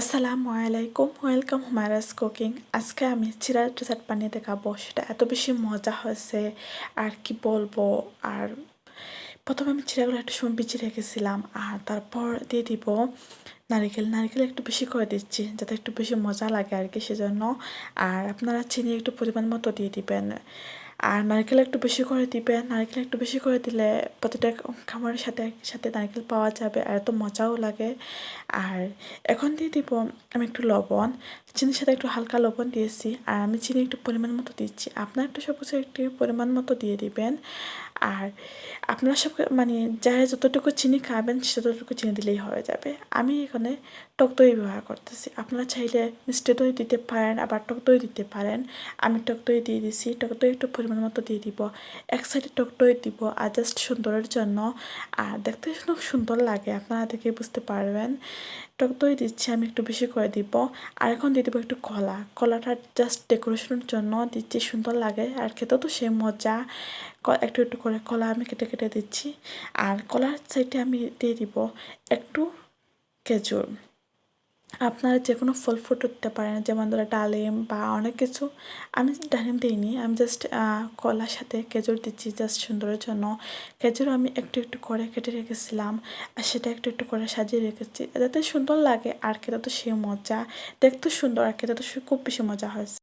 আসসালামু আলাইকুম welcome হুমায়রাস cooking আজকে আমি চিরার ডেজার্ট বানিয়ে দেখাবো, সেটা এত বেশি মজা হয়েছে, আর কি বলব, আর প্রথমে আমি চিরাগুলো একটু সময় বিছিয়ে রেখেছিলাম, আর তারপর দিয়ে দিব নারিকেল। নারিকেল একটু বেশি করে দিচ্ছি, যাতে একটু বেশি মজা লাগে আর কি, সেজন্য। আর আপনারা চিনি একটু পরিমাণ মতো দিয়ে দিবেন। আর নারকেল একটু বেশি করে দিবেন নারকেল একটু বেশি করে দিলে প্রতিটা খাবারের সাথে সাথে নারকেল পাওয়া যাবে আর এত মজাও লাগে। আর এখন দিয়ে দিব আমি একটু লবণ, চিনির সাথে একটু হালকা লবণ দিয়েছি আর আমি চিনি একটু পরিমাণ মতো দিচ্ছি। আপনার একটু সব কিছু একটু পরিমাণ মতো দিয়ে দিবেন। আর আপনারা সব মানে যারা যতটুকু চিনি খাবেন ততটুকু চিনি দিলেই হয়ে যাবে। আমি এখানে টক দই ব্যবহার করতেছি। আপনারা চাইলে মিষ্টি দই দিতে পারেন, আবার টক দই দিতে পারেন। আমি টক দই দিয়ে দিছি। টক দই একটু পরিমাণ মতো দিয়ে দিব। এক সাইডে টক দই দিব, আর জাস্ট সুন্দরের জন্য। আর দেখতে খুব সুন্দর লাগে, আপনারা দেখে বুঝতে পারবেন। টক দই দিচ্ছি আমি একটু বেশি করে দিব। আর এখন দিয়ে দেবো একটু কলা। কলাটা জাস্ট ডেকোরেশনের জন্য দিচ্ছি, সুন্দর লাগে। আর খেতেও তো সে মজা। একটু একটু করে কলা আমি কেটে কেটে দিচ্ছি। আর কলার সাইডে আমি দিয়ে দিব একটু খেজুর। আপনারা যে কোনো ফল ফুট উঠতে পারেন, যেমন ধরো ডালিম বা অনেক কিছু। আমি ডালিম দিইনি, আমি জাস্ট কলার সাথে খেজুর দিচ্ছি জাস্ট সুন্দরের জন্য। খেজুর আমি একটু একটু করে কেটে রেখেছিলাম, আর সেটা একটু একটু করে সাজিয়ে রেখেছি। যাতে সুন্দর লাগে, আর খেতে তো সে মজা। দেখতে সুন্দর, আর খেতে তো খুব বেশি মজা হয়েছে